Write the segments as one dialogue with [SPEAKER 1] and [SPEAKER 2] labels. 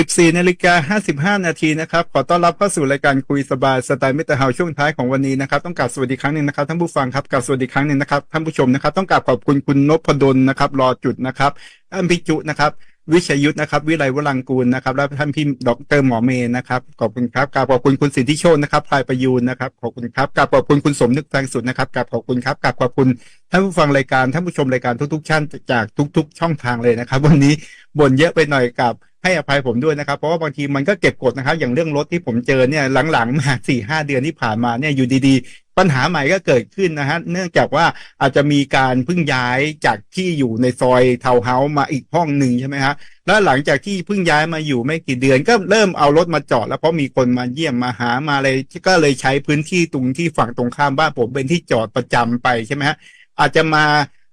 [SPEAKER 1] 14นาฬิกา55 นาทีนะครับ ขอต้อนรับเข้าสู่รายการคุยสบายสไตล์มิตรเฮาช่วงท้ายของวันนี้นะครับ ต้องกราบสวัสดีครั้งหนึ่งนะครับท่านผู้ฟังครับกราบสวัสดีครั้งหนึ่งนะครับท่านผู้ชมนะครับ ต้องกราบขอบคุณคุณนพดลนะครับรอจุดนะครับอัมพิจุนะครับวิชยุทธนะครับ วิไลวรังกูลนะครับ และท่านพี่ดรหมอเมย์นะครับ ขอบคุณครับกราบขอบคุณคุณสิทธิโชคนะครับพลายประยูนนะครับ ขอบคุณครับกราบขอบคุณคุณสมนึกแสงสุดนะครับกราบขอบคุณครับกราบขอบคุณท่านผู้ฟังรายการท่านผู้ชมรายการทุกๆท่านจากทุก ๆ ช่องทางเลยนะครับ วันนี้บ่นเยอะไปหน่อยกับ ให้อภัยผมด้วยนะครับ เพราะว่าบางทีมันก็เก็บกดนะครับ อย่างเรื่องรถที่ผมเจอเนี่ยหลังๆมาสี่ห้าเดือนที่ผ่านมาเนี่ยอยู่ดีๆ ปัญหาใหม่ก็เกิดขึ้นนะฮะเนื่องจากว่าอาจจะมีการเพิ่งย้ายจากที่อยู่ในซอยเทาวเฮาส์มาอีกห้องหนึ่งใช่ไหมฮะแล้วหลังจากที่เพิ่งย้ายมาอยู่ไม่กี่เดือน ก็เริ่มเอารถมาจอด แล้วเพราะมีคนมาเยี่ยมมาหามาเลยก็เลยใช้พื้นที่ตรงที่ฝั่งตรงข้ามบ้านผมเป็นที่จอดประจำไปใช่ไหมฮะอาจจะมา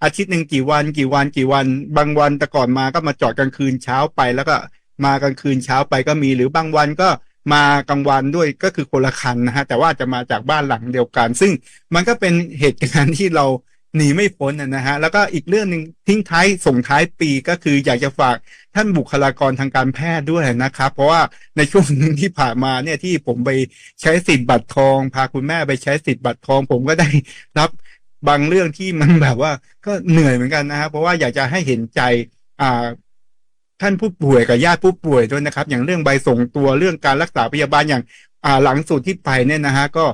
[SPEAKER 1] อาทิตย์หนึ่งกี่วันกี่วันกี่วัน บางวันแต่ก่อนมาก็มาจอดกลางคืนเช้าไป แล้วก็มากลางคืนเช้าไปก็มี หรือบางวันก็มากลางวันด้วยก็คือคนละคันนะฮะแต่ว่าจะมาจากบ้านหลังเดียวกัน ซึ่งมันก็เป็นเหตุการณ์ที่เราหนีไม่พ้นนะฮะแล้วก็อีกเรื่องหนึ่งทิ้งท้ายส่งท้ายปีก็คืออยากจะฝากท่านบุคลากรทางการแพทย์ด้วยนะครับ เพราะว่าในช่วงหนึ่งที่ผ่านมาเนี่ยที่ผมไปใช้สิทธิ์บัตรทอง พาคุณแม่ไปใช้สิทธิ์บัตรทอง ผมก็ได้รับ บางเรื่องที่มันแบบว่าก็เหนื่อยเหมือนกันนะครับเพราะว่าอยากจะให้เห็นใจอ่าท่านผู้ป่วยกับญาติผู้ป่วยด้วยนะครับ อย่างเรื่องใบส่งตัวเรื่องการรักษาพยาบาลอย่างอ่าหลังสุดที่ไปเนี่ยนะฮะก็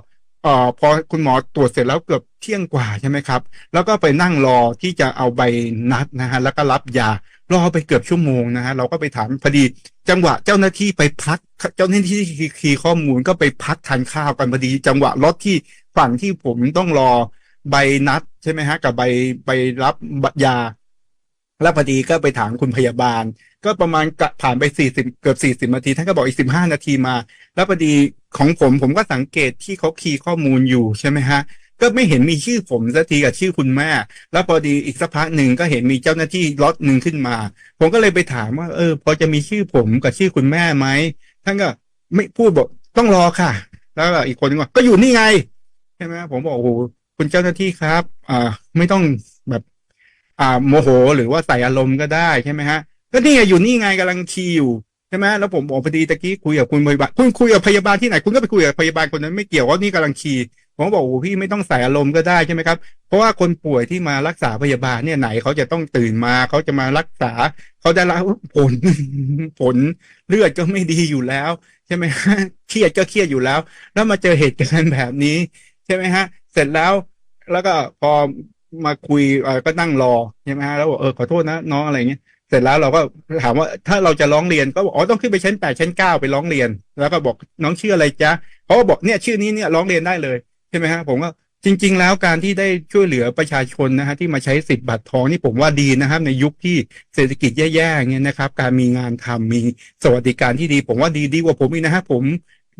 [SPEAKER 1] เอ่อพอคุณหมอตรวจเสร็จแล้วเกือบเที่ยงกว่าใช่ไหมครับ แล้วก็ไปนั่งรอที่จะเอาใบนัดนะฮะแล้วก็รับยารอไปเกือบชั่วโมงนะฮะเราก็ไปถามพอดีจังหวะเจ้าหน้าที่ไปพัก เจ้าหน้าที่คีย์ข้อมูลก็ไปพักทานข้าวกันพอดี จังหวะรถที่ฝั่งที่ผมต้องรอ ใบนัดใช่ไหมฮะ กับใบใบรับยา แล้วพอดีก็ไปถามคุณพยาบาล ก็ประมาณกผ่านไปสี่สิบเกือบสี่สิบนาที ท่านก็บอกอีกสิบห้านาทีมา แล้วพอดีของผมผมก็สังเกตที่เขาคีย์ข้อมูลอยู่ใช่ไหมฮะก็ไม่เห็นมีชื่อผมสักทีกับชื่อคุณแม่ แล้วพอดีอีกสักพักหนึ่งก็เห็นมีเจ้าหน้าที่ล็อตหนึ่งขึ้นมา ผมก็เลยไปถามว่า เออ พอจะมีชื่อผมกับชื่อคุณแม่ไหมท่านก็ไม่พูดบอกต้องรอค่ะ แล้วอีกคนนึงว่าก็อยู่นี่ไงใช่ไหมผมบอกโอ้โห คุณเจ้าหน้าที่ครับอ่าไม่ต้องแบบ อ่าโมโหหรือว่าใส่อารมณ์ก็ได้ใช่ไหมฮะ ก็นี่ไงอยู่นี่ไงกำลังคีอยู่ใช่ไหมแล้วผมบอกพอดีตะกี้คุยกับคุณพยาบาลคุณคุยกับพยาบาลที่ไหน คุณก็ไปคุยกับพยาบาลคนนั้นไม่เกี่ยวว่านี่กำลังคีผมบอกโอ้พี่ไม่ต้องใส่อารมณ์ก็ได้ใช่ไหมครับ เพราะว่าคนป่วยที่มารักษาพยาบาลเนี่ยไหนเขาจะต้องตื่นมาเขาจะมารักษาเขาได้รับผลผลเลือดก็ไม่ดีอยู่แล้ว ใช่ไหมฮะเครียดก็เครียดอยู่แล้ว แล้วมาเจอเหตุการณ์แบบนี้ ใช่ไหมฮะ เสร็จแล้ว แล้วก็พอมาคุยก็นั่งรอใช่ไหมฮะแล้วบอกเออขอโทษนะน้องอะไรเงี้ยเสร็จแล้วเราก็ถามว่าถ้าเราจะร้องเรียนก็บอกอ๋อต้องขึ้นไปชั้นแปดชั้นเก้าไปร้องเรียน แล้วก็บอกน้องชื่ออะไรจ๊ะเขาก็บอกเนี่ยชื่อนี้เนี่ยร้องเรียนได้เลยใช่ไหมฮะผมก็จริง ๆ แล้วการที่ได้ช่วยเหลือประชาชนนะฮะที่มาใช้สิทธิ์บัตรทองนี่ผมว่าดีนะครับ ในยุคที่เศรษฐกิจแย่ๆอย่างเงี้ยนะครับ การมีงานทำมีสวัสดิการที่ดี ผมว่าดีดีกว่าผมอีกนะฮะผม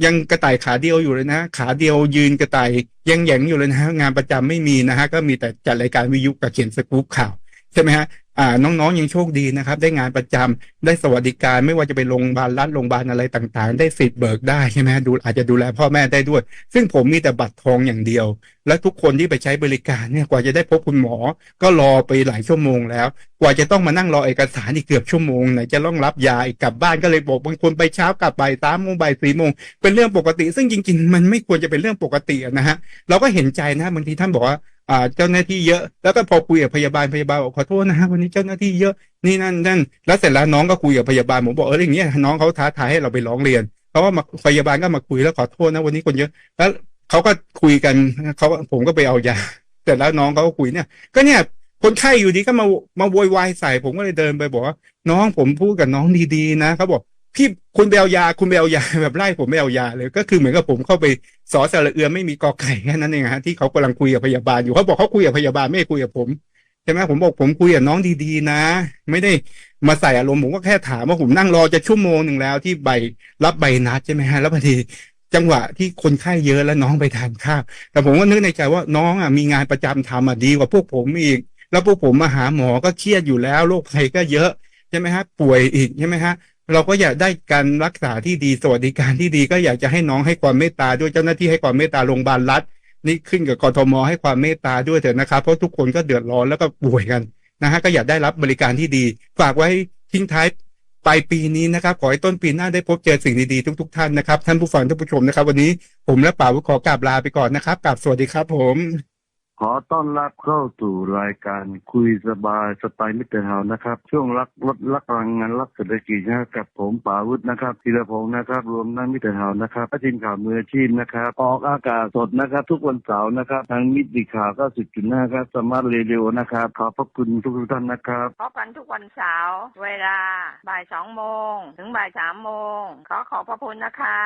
[SPEAKER 1] ยังกระต่ายขาเดียวอยู่เลยนะ ขาเดียวยืนกระต่ายยังแหยงอยู่เลยนะงานประจำไม่มีนะฮะก็มีแต่จัดรายการวิทยุกับเขียนสกู๊ปข่าวใช่ไหมฮะ อ่าน้องๆยังโชคดีนะครับ ได้งานประจำได้สวัสดิการไม่ว่าจะไปโรงพยาบาลรัฐโรงพยาบาลอะไรต่างๆ ได้สิทธิ์เบิกได้ใช่ไหมดูอาจจะดูแลพ่อแม่ได้ด้วย ซึ่งผมมีแต่บัตรทองอย่างเดียว และทุกคนที่ไปใช้บริการเนี่ยกว่าจะได้พบคุณหมอ ก็รอไปหลายชั่วโมงแล้ว กว่าจะต้องมานั่งรอเอกสารอีกเกือบชั่วโมงไหนจะต้องรับยาอีกกลับบ้านก็เลยบอกบางคนไปเช้ากลับบ่ายสามโมงบ่ายสี่โมงเป็นเรื่องปกติ ซึ่งจริง ๆ มันไม่ควรจะเป็นเรื่องปกตินะฮะเราก็เห็นใจนะบางทีท่านบอกว่า อ่าเจ้าหน้าที่เยอะ แล้วก็พอคุยกับพยาบาลพยาบาลบอกขอโทษนะวันนี้เจ้าหน้าที่เยอะนี่นั่นนั่นแล้วเสร็จแล้วน้องก็คุยกับพยาบาลผมบอกเอออย่างเงี้ยน้องเขาท้าทายให้เราไปร้องเรียนเพราว่ามาพยาบาลก็มาคุยแล้วขอโทษนะวันนี้คนเยอะ แล้วเขาก็คุยกันเขาผมก็ไปเอายาเสร็จแล้วน้องเขาก็คุยเนี่ย ก็เนี่ยคนไข้อยู่ดีก็มามาโวยวายใส่ ผมก็เลยเดินไปบอกว่าน้องผมพูดกับน้องดีๆนะเขาบอก พี่คุณไปเอายาคุณไปเอายาแบบไล่ผมไม่เอายาเลย ก็คือเหมือนกับผมเข้าไปสอสระเอือไม่มีกอไก่แค่นั้นเองฮะที่เขากำลังคุยกับพยาบาลอยู่เขาบอกเขาคุยกับพยาบาลไม่คุยกับผมใช่ไหมผมบอกผมคุยกับน้องดีๆนะ ไม่ได้มาใส่อารมณ์ผมก็แค่ถามว่าผมนั่งรอจะชั่วโมงหนึ่งแล้ว ที่ใบรับใบนัดใช่ไหมฮะแล้วพอดีจังหวะที่คนไข้เยอะแล้วน้องไปทานข้าวแต่ผมก็นึกในใจว่าน้องอะมีงานประจำทำอะดีกว่าพวกผมอีก แล้วพวกผมมาหาหมอก็เครียดอยู่แล้วโรคภัยก็เยอะใช่ไหมฮะป่วยอีกใช่ไหมฮะ เราก็อยากได้การรักษาที่ดีสวัสดิการที่ดีก็อยากจะให้น้องให้ความเมตตาด้วยเจ้าหน้าที่ให้ความเมตตาโรงพยาบาลรัฐนี่ขึ้นกับกทมให้ความเมตตาด้วยเถอะนะครับ เพราะทุกคนก็เดือดร้อนแล้วก็ป่วยกันนะฮะก็อยากได้รับบริการที่ดี ฝากไว้ทิ้งท้ายปลายปีนี้นะครับขอให้ต้นปีหน้าได้พบเจอสิ่งดีๆทุก ๆ ท่านนะครับ ท่านผู้ฟังท่านผู้ชมนะครับ วันนี้ผมและป่าวุฒิขอกราบลาไปก่อนนะครับกราบสวัสดีครับผม
[SPEAKER 2] ขอต้อนรับเข้าสู่รายการคุยสบายสไตล์มิตรเฮานะครับ ช่วงรักลดรักพลังงานรักเศรษฐกิจนะครับกับผมป่าวุฒินะครับธีรพงศ์นะครับ รวมทั้งมิตรเฮานะครับทีมข่าวมืออาชีพนะครับ ออกอากาศสดนะครับ ทุกวันเสาร์นะครับ ทางมิตรข่าวก็สิบจุดห้าครับสมาร์ทเรดิโอนะครับ ขอบพระคุณทุกท่านนะครับ
[SPEAKER 3] พบกันทุกวันเสาร์เวลาบ่ายสองโมงถึงบ่ายสามโมงขอขอบพระคุณนะคะ